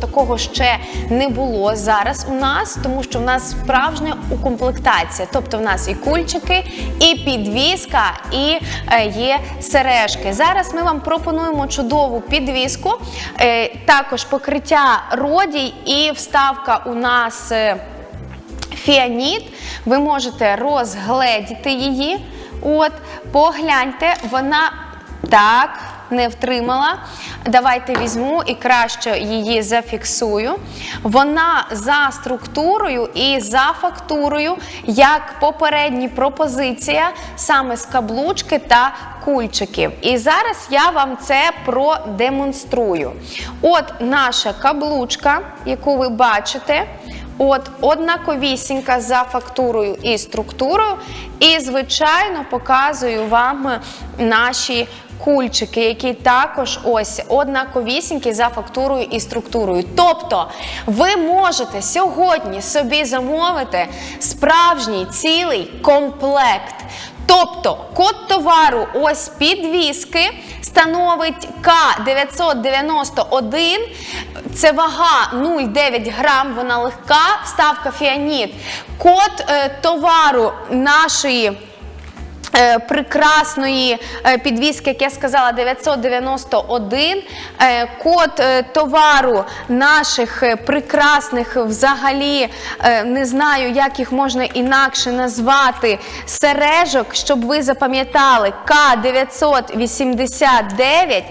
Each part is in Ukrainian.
такого ще не було зараз у нас, тому що в нас справжня укомплектація. Тобто в нас і кульчики, і підвіска, і е, є сережки. Зараз ми вам пропонуємо чудову підвіску, е, також покриття родій і вставка у нас. е, Фіаніт, ви можете розгледіти її. От, погляньте, вона так не втримала. Давайте візьму і краще її зафіксую. Вона за структурою і за фактурою, як попередні пропозиція, саме з каблучки та кульчиків. І зараз я вам це продемонструю. От наша каблучка, яку ви бачите. От однаковісінька за фактурою і структурою. І, звичайно, показую вам наші кульчики, які також ось однаковісінькі за фактурою і структурою. Тобто, ви можете сьогодні собі замовити справжній цілий комплект. Тобто код товару ось підвіски становить К991, це вага 0,9 грам, вона легка, вставка фіаніт. Код е, товару нашої прекрасної е, підвіски, як я сказала, 991. Е, Код е, товару наших е, прекрасних взагалі, е, не знаю, як їх можна інакше назвати, сережок, щоб ви запам'ятали, К989.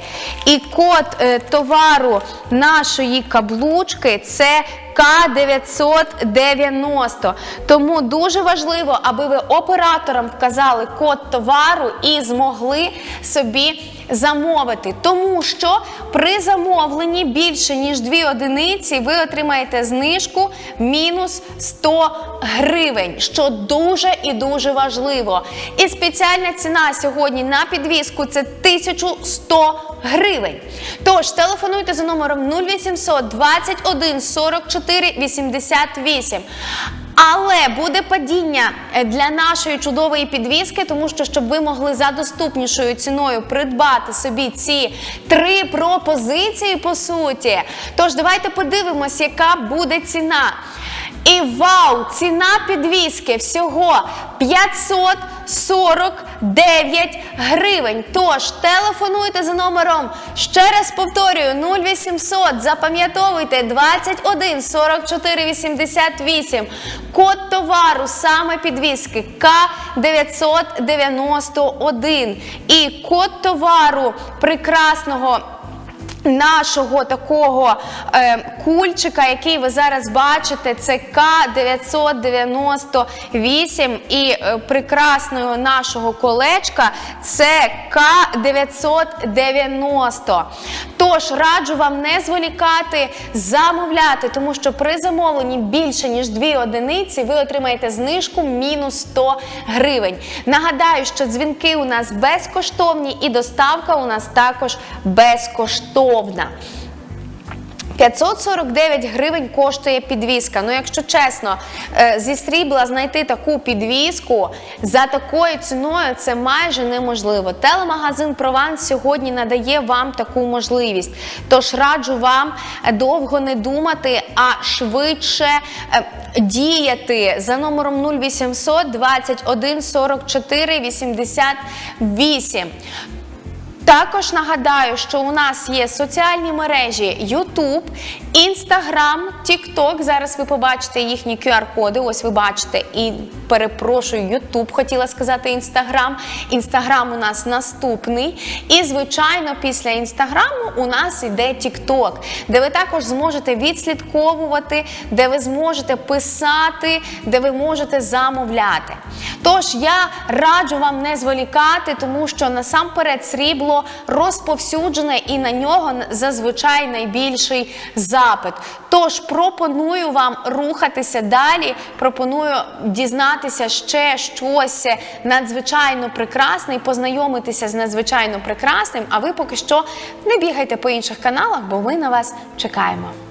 І код е, товару нашої каблучки це К990. Тому дуже важливо, аби ви операторам вказали код товару і змогли собі замовити. Тому що при замовленні більше ніж 2 одиниці ви отримаєте знижку мінус 100 гривень, що дуже і дуже важливо. І спеціальна ціна сьогодні на підвіску це 1100 гривень. Тож телефонуйте за номером 0800 21 44 88. Але буде падіння е, для нашої чудової підвіски, тому що щоб ви могли за доступнішою ціною придбати собі ці три пропозиції, по суті. Тож давайте подивимось, яка буде ціна. І вау! Ціна підвіски всього 549 гривень. Тож телефонуйте за номером. Ще раз повторюю: 0800, запам'ятовуйте 21 44 88. Код товару саме підвіски К991. І код товару прекрасного. Нашого такого е, кульчика, який ви зараз бачите, це К998 і е, прекрасного нашого колечка це К990. Тож раджу вам не зволікати, замовляти, тому що при замовленні більше ніж 2 одиниці ви отримаєте знижку мінус 100 гривень. Нагадаю, що дзвінки у нас безкоштовні і доставка у нас також безкоштовна. 549 гривень коштує підвіска. Ну, якщо чесно, е, зі срібла знайти таку підвіску за такою ціною це майже неможливо. Телемагазин Прованс сьогодні надає вам таку можливість. Тож раджу вам довго не думати, а швидше е, діяти за номером 0800 21 44 88. Також нагадаю, що у нас є соціальні мережі YouTube, Instagram, TikTok. Зараз ви побачите їхні QR-коди. Ось ви бачите. І перепрошую, YouTube, хотіла сказати Instagram. Instagram у нас наступний. І, звичайно, після Інстаграму у нас йде TikTok, де ви також зможете відслідковувати, де ви зможете писати, де ви можете замовляти. Тож я раджу вам не зволікати, тому що насамперед срібло розповсюджене і на нього зазвичай найбільший запит. Тож пропоную вам рухатися далі. Пропоную дізнатися ще щось надзвичайно прекрасне і познайомитися з надзвичайно прекрасним. А ви поки що не бігайте по інших каналах, бо ми на вас чекаємо.